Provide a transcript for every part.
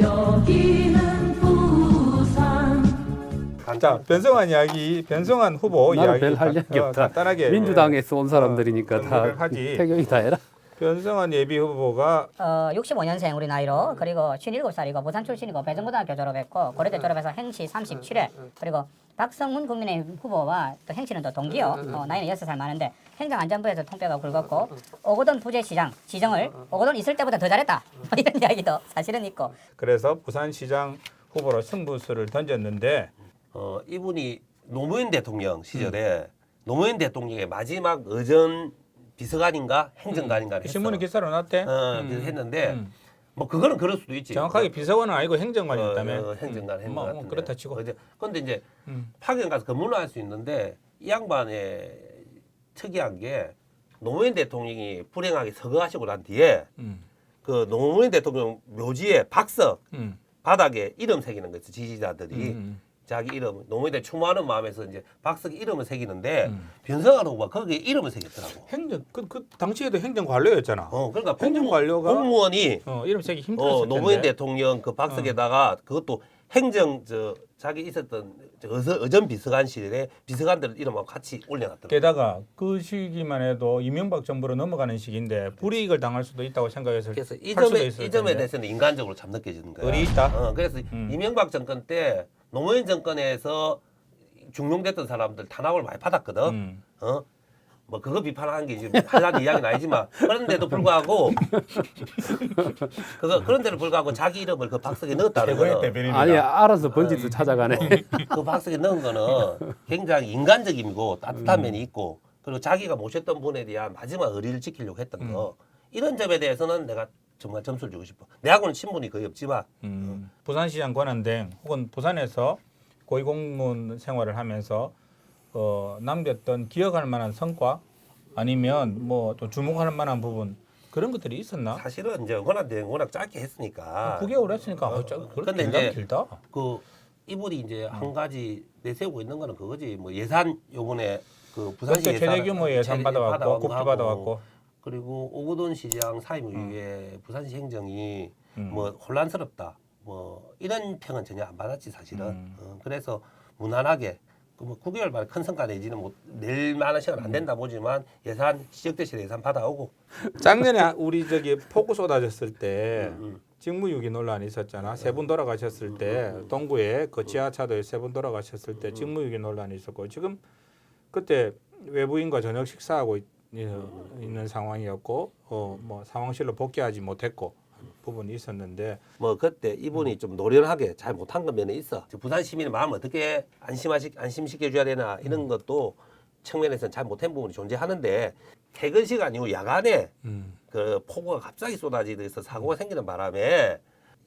여기는 부산 자 변성환 이야기, 변성환 후보 나는 이야기 별할 간- 얘기 어, 없다. 간단하게 민주당에서 온 사람들이니까 어, 다 하지. 태경이 다 해라. 변성환 예비 후보가 어, 65년생 우리 나이로 그리고 57살이고 부산 출신이고 배정고등학교 졸업했고 고려대 졸업해서 행시 37회 그리고 박성훈 국민의힘 후보와 또 행시는 또 동기요. 어, 나이는 6살 많은데 행정안전부에서 통뼈가 굵었고 오거돈 부재시장 지정을 오거돈 있을 때보다 더 잘했다. 이런 이야기도 사실은 있고. 그래서 부산시장 후보로 승부수를 던졌는데 어, 이분이 노무현 대통령 시절에 노무현 대통령의 마지막 의전 비서관인가 행정관인가 했어. 신문에 기사로 났대. 어, 음. 그래서 했는데 음. 뭐 그거는 그럴 수도 있지. 정확하게 비서관은 아니고 행정관이었다며. 어, 어, 행정관 했는 뭐, 것뭐 같은데. 그렇다 치고. 어제- 근데 이제 음. 파견 가서 근무를 할수 있는데 이 양반의 특이한 게 노무현 대통령이 불행하게 서거하시고 난 뒤에 음. 그 노무현 대통령 묘지에 박석 음. 바닥에 이름 새기는 거 있어 지지자들이 음. 자기 이름 노무현 대 추모하는 마음에서 이제 박석에 이름을 새기는데 음. 변성환 후보가 거기에 이름을 새겼더라고. 행정 그, 그 당시에도 행정관료였잖아. 어 그러니까 행정관료가- 공무, 원이 어, 이름 새기 힘들었을 어, 텐데. 노무현 대통령 그 박석에다가 그것도 행정 저 자기 있었던 저 의서, 의전 비서관실에 비서관들 이름하고 같이 올려놨더라고. 게다가 그 시기만 해도 이명박 정부로 넘어가는 시기인데 불이익을 당할 수도 있다고 생각해서 그래서 이 점에 이 점에 텐데. 대해서는 인간적으로 참 느껴지는 거야. 의리 있다? 어, 그래서 음. 이명박 정권 때 노무현 정권에서 중용됐던 사람들 탄압을 많이 받았거든. 음. 어? 뭐 그거 비판하는 게 지금 하려는 이야기는 아니지만 그런데도 불구하고 그거 그런데도 불구하고 자기 이름을 그 박석에 넣었다는 거는. 아니 알아서 번지도 찾아가네. 그 박석에 넣은 거는 굉장히 인간적이고 따뜻한 음. 면이 있고 그리고 자기가 모셨던 분에 대한 마지막 의리를 지키려고 했던 음. 거 이런 점에 대해서는 내가 정말 점수를 주고 싶어. 내하고는 친분이 거의 없지만 음, 부산시장 권한대행 혹은 부산에서 고위공무원 생활을 하면서 어, 남겼던 기억할 만한 성과 아니면 뭐 또 주목할 만한 부분 그런 것들이 있었나? 사실은 이제 워낙 내 워낙 짧게 했으니까 9개월 했으니까 어, 짜- 근데 길다 이제 길다. 그 이분이 이제 한 가지 내세우고 있는 거는 그거지 뭐 예산 요번에 그 부산시 그때 최대 규모 예산 받아왔고 국비 받아왔고 그리고 오거돈 시장 사임 이후에 부산시 행정이 음. 뭐 혼란스럽다. 뭐 이런 평은 전혀 안 받았지 사실은. 음. 어, 그래서 무난하게 그뭐 9개월 만에 큰 성과 내지는 뭐낼 만한 시간 안 된다 보지만 예산 지적대실 예산 받아오고. 작년에 우리 저기 폭우 쏟아졌을 때 음. 직무유기 논란이 있었잖아. 세 분 돌아가셨을 때 동구에 그 지하차도에 세 분 돌아가셨을 때 직무유기 논란이 있었고 지금 그때 외부인과 저녁 식사하고 있, 는 상황이었고 어 뭐 상황실로 복귀하지 못했고 부분이 있었는데 뭐 그때 이분이 좀 노련하게 잘 못한 건 면에 있어. 부산 시민의 마음 을 어떻게 안심하시 안심시켜 줘야 되나 이런 것도 측면에서는 잘 못한 부분이 존재하는데 퇴근 시간 이후 야간에 음. 그 폭우가 갑자기 쏟아지면서 사고가 생기는 바람에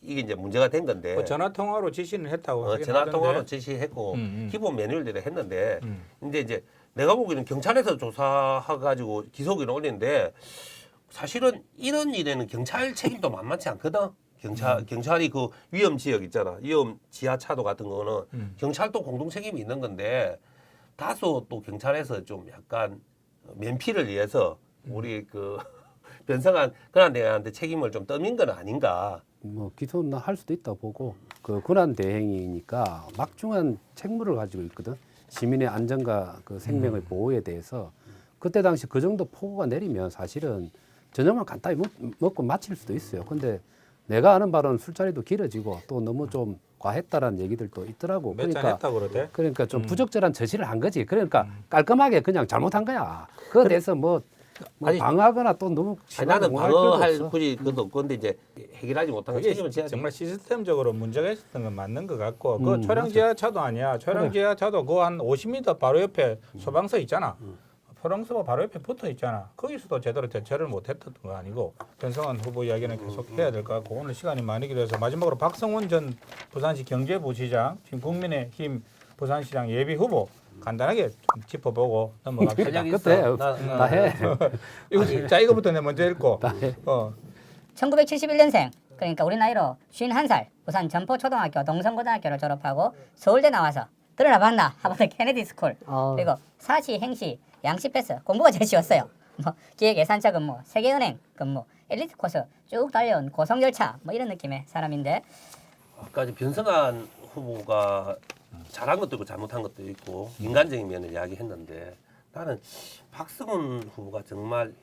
이게 이제 문제가 된 건데 그 전화 통화로 지시는 했다고 어, 전화 통화로. 제시했고 음, 음. 기본 매뉴얼대로 했는데 음. 근데 이제 내가 보기에는 경찰에서 조사해가지고 기소기를 올리는데 사실은 이런 일에는 경찰 책임도 만만치 않거든. 음. 경찰 경찰이 그 위험 지역 있잖아. 위험 지하차도 같은 거는 음. 경찰도 공동 책임이 있는 건데 다소 또 경찰에서 좀 약간 면피를 위해서 음. 우리 그 변성한 그런 대한테 책임을 좀 떠민 건 아닌가. 뭐 기소는 할 수도 있다 보고 그 권한 대행이니까 막중한 책무를 가지고 있거든. 시민의 안전과 그 생명의 보호에 대해서 그때 당시 그 정도 폭우가 내리면 사실은 저녁만 간단히 먹, 먹고 마칠 수도 있어요. 근데 내가 아는 바로는 술자리도 길어지고 또 너무 좀 과했다라는 얘기들도 있더라고. 그러니까 했다 그러대. 그러니까 좀 음. 부적절한 저지를 한 거지. 그러니까 깔끔하게 그냥 잘못한 거야. 그에 대해서 뭐, 뭐 아니, 방어하거나 또 너무 아니, 나는 방어할. 굳이 그것도 없고 근데 이제 해결하지 못한 책임을. 정말 시스템적으로 문제가 있었던 건 맞는 것 같고 그 음, 초량 맞아. 지하차도 아니야. 초량 그래. 지하차도 그 한 50m 바로 옆에 음. 소방서 있잖아. 소방서가 바로 옆에 붙어 있잖아. 거기서도 제대로 대처를 못했던 거 아니고 변성환 후보 이야기는 계속 음, 해야 될 것 같고 오늘 시간이 많이 길어서 마지막으로 박성훈 전 부산시 경제부시장 지금 국민의힘 부산시장 예비 후보 간단하게 좀 짚어보고 넘어갑시다. 그때 다 해. 이거, 자 이거부터 내 먼저 읽고. 다 해. 어, 1971년생. 그러니까 우리 나이로 51살. 부산 전포초등학교 동성고등학교를 졸업하고 서울대 나와서 들어나 봤나? 하버드 케네디 스쿨. 아. 그리고 사시 행시 양시 패스 공부가 제일 쉬웠어요. 뭐 기획 예산처 근무, 세계은행 근무, 엘리트 코스 쭉 달려온 고성 열차 뭐 이런 느낌의 사람인데. 아까 변성한 후보가 잘한 것도 있고 잘못한 것도 있고 인간적인 면을 이야기했는데 나는 박성훈 후보가 정말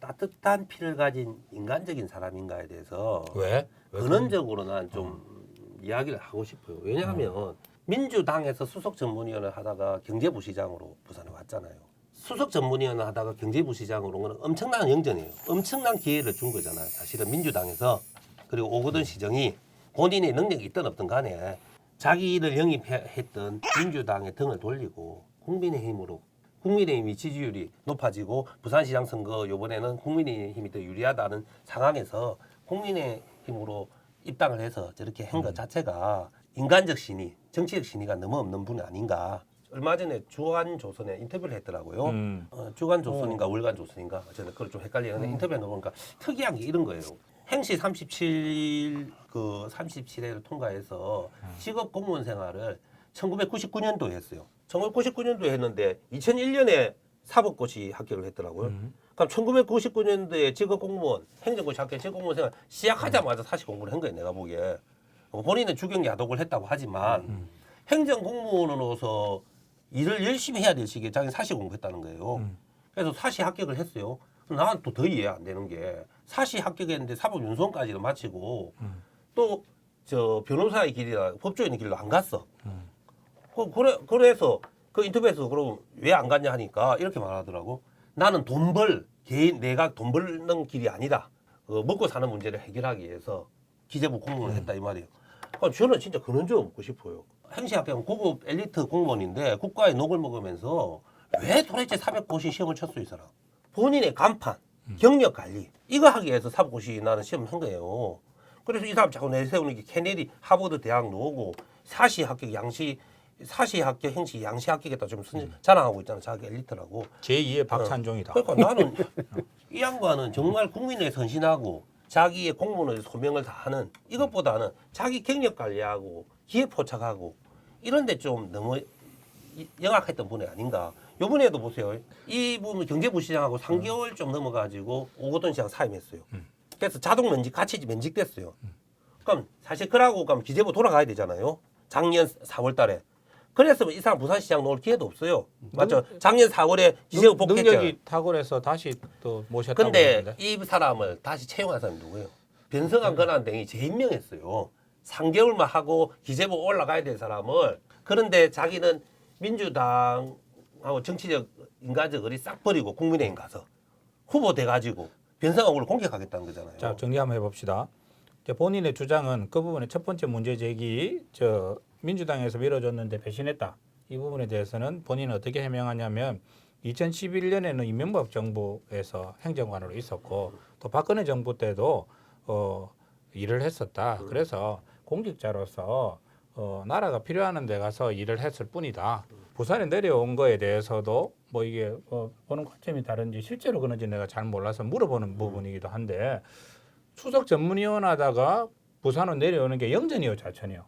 따뜻한 피를 가진 인간적인 사람인가에 대해서 왜? 왜 근원적으로 난 좀 이야기를 하고 싶어요. 왜냐하면 민주당에서 수석 전문위원을 하다가 경제부시장으로 부산에 왔잖아요. 수석 전문위원을 하다가 경제부시장으로 온 거는 엄청난 영전이에요. 엄청난 기회를 준 거잖아요. 사실은 민주당에서 그리고 오거돈 시정이 본인의 능력이 있든 없든 간에 자기를 영입했던 민주당의 등을 돌리고 국민의힘으로 국민의힘이 지지율이 높아지고 부산시장 선거 이번에는 국민의힘이 더 유리하다는 상황에서 국민의힘으로 입당을 해서 저렇게 한 것 자체가 인간적 신의, 정치적 신의가 너무 없는 분 아닌가. 얼마 전에 주간 조선에 인터뷰를 했더라고요. 음. 어, 주간 조선인가 월간 조선인가 저는 그걸 좀 헷갈리는데 인터뷰한 거 보니까 특이한 게 이런 거예요. 행시 37, 그 37회를 통과해서 직업 공무원 생활을 1999년도에 했어요. 1999년도에 했는데 2001년에 사법고시 합격을 했더라고요. 그럼 1999년도에 직업 공무원, 행정고시 합격 직업 공무원 생활 시작하자마자 사실 공부를 한 거예요. 내가 보기에. 어, 본인은 주경 야독을 했다고 하지만 행정 공무원으로서 일을 열심히 해야 될 시기에 자기는 사시 공부했다는 거예요. 그래서 사시 합격을 했어요. 나는 또더 이해 안 되는 게 사시 합격했는데 사법 연수원까지도 마치고 또저 변호사의 길이나 법조인의 길로 안 갔어. 그, 그래, 그래서 그 인터뷰에서 그럼 왜 안 갔냐 하니까 이렇게 말하더라고. 나는 돈 벌, 개인, 내가 돈 벌는 길이 아니다. 어, 먹고 사는 문제를 해결하기 위해서 기재부 공무원을 했다 이 말이에요. 그럼 저는 진짜 그런 줄 묻고 싶어요. 행시학교는 고급 엘리트 공무원인데 국가의 녹을 먹으면서 왜 도대체 사법고시 시험을 쳤어 이 사람? 본인의 간판, 경력 관리 이거 하기 위해서 사법고시 나는 시험을 한 거예요. 그래서 이 사람 자꾸 내세우는 게 케네디 하버드 대학 나오고 사시 합격 양시 사시 합격 행시 양시 합격했다 좀 선- 자랑하고 있잖아 자기 엘리트라고. 제2의 박찬종이다. 그러니까 나는 이 양반은 정말 국민에 선신하고 자기의 공무원의 소명을 다하는 이것보다는 자기 경력 관리하고 기회 포착하고 이런 데 좀 너무 이- 영악했던 분이 아닌가. 요번에도 보세요. 이분 경제부 시장하고 3개월 좀 넘어가지고 오거돈 시장 사임했어요. 그래서 자동 면직 같이 면직됐어요. 그럼 사실 그러고 그럼 기재부 돌아가야 되잖아요. 작년 4월 달에. 그랬으면 이 사람 부산시장 놓을 기회도 없어요. 맞죠? 작년 4월에 기재부 능- 복귀했잖아요. 능력이 탁월해서 다시 또 모셨다고 근데 그러는데. 이 사람을 다시 채용한 사람이 누구예요? 변성한 권한대행이 재임명했어요. 3개월만 하고 기재부 올라가야 될 사람을 그런데 자기는 민주당 하고 정치적 인간적 의리 싹 버리고 국민의힘 가서 후보 돼 가지고 변성한 걸 공격하겠다는 거잖아요. 자 정리 한번 해봅시다. 본인의 주장은 그 부분의 첫 번째 문제 제기 저 민주당에서 밀어줬는데 배신했다. 이 부분에 대해서는 본인은 어떻게 해명하냐면 2011년에는 이명박 정부에서 행정관으로 있었고 또 박근혜 정부 때도 어, 일을 했었다. 그래서 공직자로서 어, 나라가 필요한 데 가서 일을 했을 뿐이다. 부산에 내려온 거에 대해서도 뭐 이게 어, 보는 관점이 다른지 실제로 그런지 내가 잘 몰라서 물어보는 부분이기도 한데 수석 전문위원 하다가 부산으로 내려오는 게 영전이요 좌천이요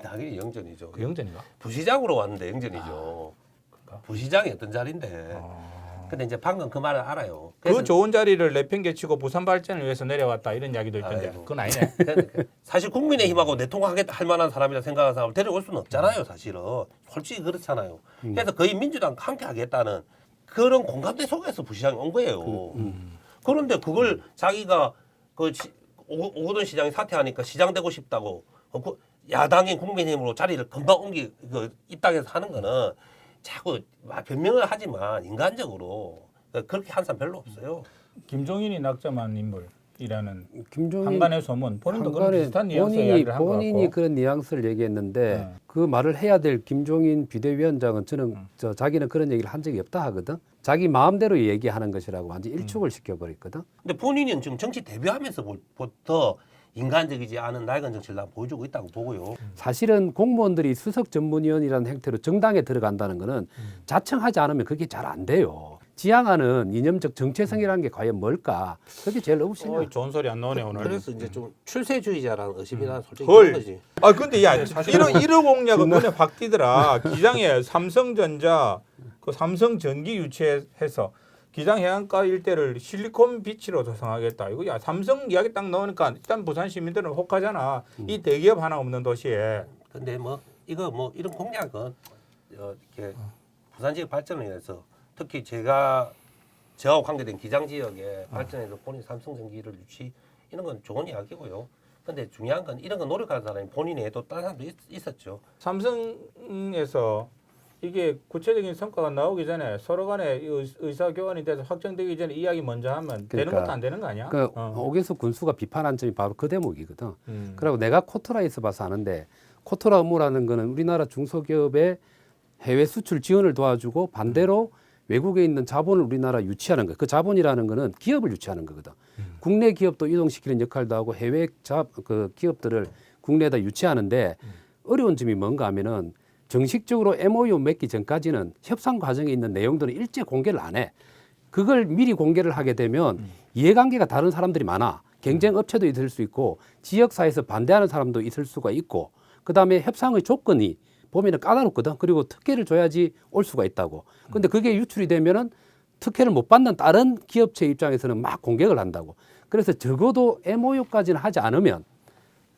당연히 영전이죠. 그 영전인가 부시장으로 왔는데 영전이죠. 그런가? 부시장이 어떤 자리인데. 어. 근데 이제 방금 그 말을 알아요. 그 좋은 자리를 내팽개치고 부산 발전을 위해서 내려왔다 이런 이야기도 있던데 아이고. 그건 아니네 그러니까 사실 국민의힘하고 내통하겠다 할 만한 사람이라 생각하는 사람을 데려올 수는 없잖아요, 사실은. 솔직히 그렇잖아요. 그래서 거의 민주당 함께 하겠다는 그런 공감대 속에서 부시장이 온 거예요. 그런데 그걸 자기가 그 시- 오- 오거돈 시장이 사퇴하니까 시장 되고 싶다고 어, 그 야당인 국민의힘으로 자리를 금방 옮기 그 입당해서 하는 거는 자꾸 막 변명을 하지만 인간적으로 그렇게 한 사람 별로 없어요. 김종인이 낙점한 인물이라는 김종인 한간의 소문 본인도 그런 비슷한 뉘앙스 본인이 이야기를 한것 본인이 같고 그런 뉘앙스를 얘기했는데 네. 그 말을 해야 될 김종인 비대위원장은 저는 음. 저 자기는 그런 얘기를 한 적이 없다 하거든. 자기 마음대로 얘기하는 것이라고 완전 히 음. 일축을 시켜버렸거든. 근데 본인은 지금 정치 데뷔하면서부터 인간적이지 않은 낡은 정치를 난 보여주고 있다고 보고요. 사실은 공무원들이 수석 전문위원이라는 형태로 정당에 들어간다는 것은 음. 자청하지 않으면 그게 잘 안 돼요. 지향하는 이념적 정체성이라는 게 과연 뭘까? 그게 제일 없으냐. 어이, 좋은 소리 안 나오네 오늘 그래서 이제 좀 출세주의자라는 의심이 난 솔직히 헐. 그런 거지. 아 근데 야 이런 이런 공약은 눈에 확 띄더라. 기장에 삼성전자 그 삼성 전기 유치해서 기장 해안가 일대를 실리콘 비치로 조성하겠다. 이거 야 삼성 이야기 딱 나오니까 일단 부산 시민들은 혹하잖아. 이 대기업 하나 없는 도시에 근데 뭐 이거 뭐 이런 공약은 어, 이렇게 부산 지역 발전을 위해서 특히 제가 저하고 관계된 기장 지역의 발전에서 본인 삼성 전기를 유치 이런 건 좋은 이야기고요. 근데 중요한 건 이런 거 노력하는 사람이 본인이 해도 다른 사람도 있, 있었죠. 삼성에서 이게 구체적인 성과가 나오기 전에 서로 간에 의- 의사 교환이 돼서 확정되기 전에 이야기 먼저 하면 되는 그러니까 것도 안 되는 거 아니야? 그 어. 오기수 군수가 비판한 점이 바로 그 대목이거든. 음. 그리고 내가 코토라에서 봐서 아는데 코토라 업무라는 거는 우리나라 중소기업의 해외 수출 지원을 도와주고 반대로 외국에 있는 자본을 우리나라 유치하는 거. 그 자본이라는 거는 기업을 유치하는 거거든. 국내 기업도 이동시키는 역할도 하고 해외 자, 그 기업들을 국내에다 유치하는데 어려운 점이 뭔가 하면은 정식적으로 MOU 맺기 전까지는 협상 과정에 있는 내용들은 일제 공개를 안 해. 그걸 미리 공개를 하게 되면 이해관계가 다른 사람들이 많아. 경쟁 업체도 있을 수 있고 지역사회에서 반대하는 사람도 있을 수가 있고 그다음에 협상의 조건이 보면은 까다롭거든. 그리고 특혜를 줘야지 올 수가 있다고. 근데 그게 유출이 되면은 특혜를 못 받는 다른 기업체 입장에서는 막 공격을 한다고. 그래서 적어도 MOU까지는 하지 않으면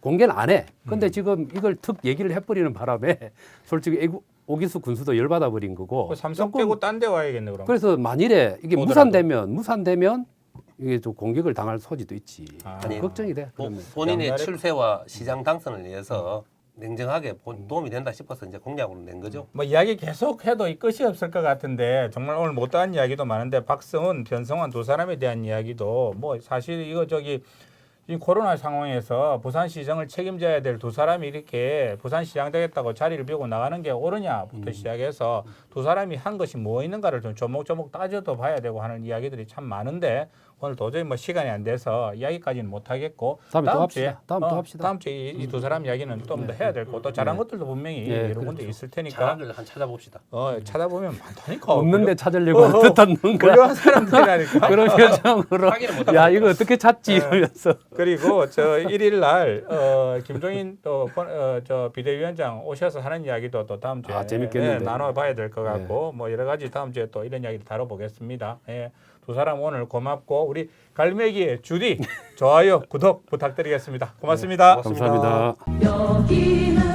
공개는 안 해. 근데 지금 이걸 특 얘기를 해버리는 바람에 솔직히 애국- 오기수 군수도 열받아 버린 거고. 그 삼성 조금 빼고 딴 데 와야겠네 그럼. 그래서 만일에 이게 오더라도. 무산되면 무산되면 이게 좀 공격을 당할 소지도 있지. 아. 좀 걱정이 돼. 보-. 본인의 출세와 시장 당선을 위해서 냉정하게 본- 도움이 된다 싶어서 이제 공약으로 낸 거죠. 뭐 이야기 계속 해도 이 끝이 없을 것 같은데 정말 오늘 못다한 이야기도 많은데 박성훈, 변성환 두 사람에 대한 이야기도 뭐 사실 이거 저기 이 코로나 상황에서 부산 시정을 책임져야 될 두 사람이 이렇게 부산 시장 되겠다고 자리를 비우고 나가는 게 옳으냐부터 시작해서 두 사람이 한 것이 뭐 있는가를 좀 조목조목 따져도 봐야 되고 하는 이야기들이 참 많은데 오늘 도저히 뭐 시간이 안 돼서 이야기까지는 못 하겠고 다음에 또 다음 합시다. 주에 다음에 또 어, 합시다. 다음 주에 이 두 사람 이야기는 좀 더 해야 될 거고 또 잘한 것들도 분명히 예, 여러 그렇죠. 군데 있을 테니까 잘한 걸 한 찾아봅시다. 어 찾아보면 많다니까. 없는데 찾으려고 어, 어. 뜻한 뭔가 훌륭한 사람들이라니까. 그런 표정으로 확인을 못 야 이거 어떻게 찾지 이러면서 그리고 저 일일 날 어, 김종인 또저 비대위원장 오셔서 하는 이야기도 또 다음 주에 아, 재밌겠는데. 네, 나눠봐야 될 것 같고 뭐 여러 가지 다음 주에 또 이런 이야기를 다뤄보겠습니다. 예, 두 사람 오늘 고맙고 우리 갈매기의 주디 좋아요 구독 부탁드리겠습니다. 고맙습니다. 고맙습니다. 감사합니다.